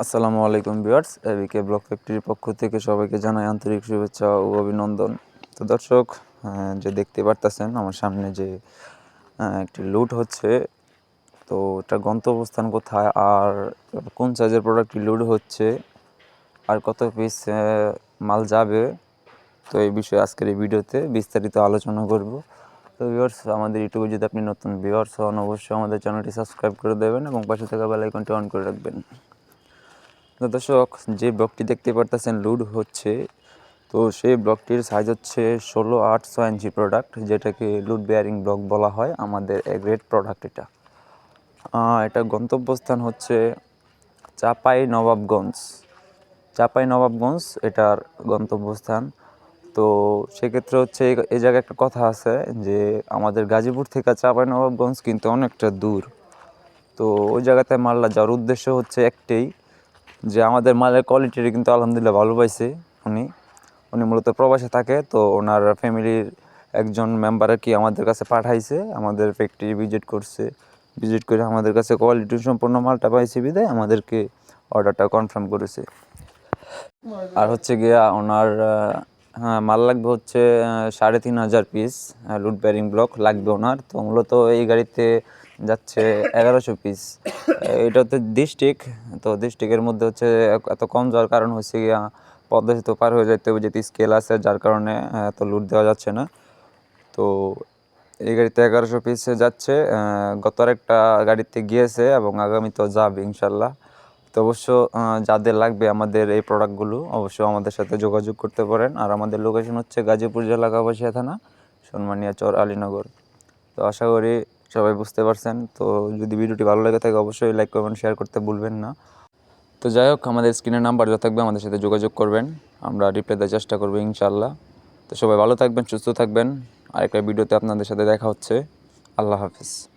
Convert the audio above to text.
আসসালামু আলাইকুম viewers, এবিকে block ফ্যাক্টরির পক্ষ থেকে সবাইকে জানাই আন্তরিক শুভেচ্ছা ও অভিনন্দন। তো দর্শক যে দেখতে পারতেছেন, আমার সামনে যে একটি লুট হচ্ছে, তো এটা গন্তব্যস্থান কোথায়, আর কোন সাইজের প্রোডাক্টটি লুট হচ্ছে, আর কত পিস মাল যাবে, তো এই বিষয়ে আজকের এই ভিডিওতে বিস্তারিত আলোচনা করব। তো ভিউয়ার্স, আমাদের ইউটিউবে যদি আপনি নতুন ভিউয়ার্স হন, অবশ্যই আমাদের চ্যানেলটি সাবস্ক্রাইব করে দেবেন এবং পাশে থাকা বেল আইকনটি অন করে রাখবেন। দর্শক, যে ব্লকটি দেখতে পারতেছেন, লুড হচ্ছে। তো সেই ব্লকটির সাইজ হচ্ছে ষোলো আট ছয় ইঞ্চি প্রোডাক্ট যেটাকে লুড বেয়ারিং ব্লক বলা হয় আমাদের এ গ্রেড প্রোডাক্ট এটা এটা গন্তব্যস্থান হচ্ছে চাপাই নবাবগঞ্জ। চাপাই নবাবগঞ্জ, এটার গন্তব্যস্থান। তো সেক্ষেত্রে হচ্ছে এই- জায়গায় একটা কথা আছে যে, আমাদের গাজীপুর থেকে চাপাই নবাবগঞ্জ কিন্তু অনেকটা দূর। তো ওই জায়গাতে মালটা যাওয়ার উদ্দেশ্য হচ্ছে একটাই যে আমাদের মালের কোয়ালিটি কিন্তু আলহামদুলিল্লাহ ভালো পাইছে উনি। উনি মূলত প্রবাসে থাকে, তো ওনার ফ্যামিলির একজন মেম্বার কি আমাদের কাছে পাঠাইছে, আমাদের ফ্যাক্টরি ভিজিট করছে। ভিজিট করে আমাদের কাছে কোয়ালিটি সম্পূর্ণ মালটা পাইছে বিদায়, আমাদেরকে অর্ডারটা কনফার্ম করেছে। আর হচ্ছে গিয়া ওনার হ্যাঁ মাল লাগবে হচ্ছে সাড়ে তিন হাজার পিস লুট ব্যারিং ব্লক লাগবে ওনার। তো মূলত এই গাড়িতে যাচ্ছে এগারোশো পিস এটা হচ্ছে ডিস্ট্রিক্ট তো ডিস্ট্রিক্টের মধ্যে হচ্ছে এত- কম যাওয়ার কারণ হচ্ছে গিয়া পদ্মা সেতু পার হয়ে যেতে হবে, যেহেতু স্কেল আছে, যার কারণে এত লুট দেওয়া যাচ্ছে না। তো এই গাড়িতে এগারোশো পিসে যাচ্ছে গত আরেকটা গাড়িতে গিয়েছে এবং আগামী তো যাবে ইনশাল্লাহ। তো অবশ্য যাদের লাগবে আমাদের এই প্রোডাক্টগুলো অবশ্য আমাদের সাথে যোগাযোগ করতে পারেন। আর আমাদের লোকেশন হচ্ছে গাজীপুর জেলা কাপাসিয়া থানা, সনমানিয়া চর আলীনগর। তো আশা করি সবাই বুঝতে পারছেন। তো যদি ভিডিওটি ভালো লাগে থাকে, অবশ্যই লাইক করবেন শেয়ার করতে ভুলবেন না। তো যাই হোক, আমাদের স্ক্রিনের নাম্বার যা থাকবে আমাদের সাথে যোগাযোগ করবেন। আমরা রিপ্লাই দেওয়ার চেষ্টা করব ইনশাল্লাহ তো সবাই ভালো থাকবেন, সুস্থ থাকবেন। আরেকটা ভিডিওতে আপনাদের সাথে দেখা হচ্ছে। আল্লাহ হাফিজ।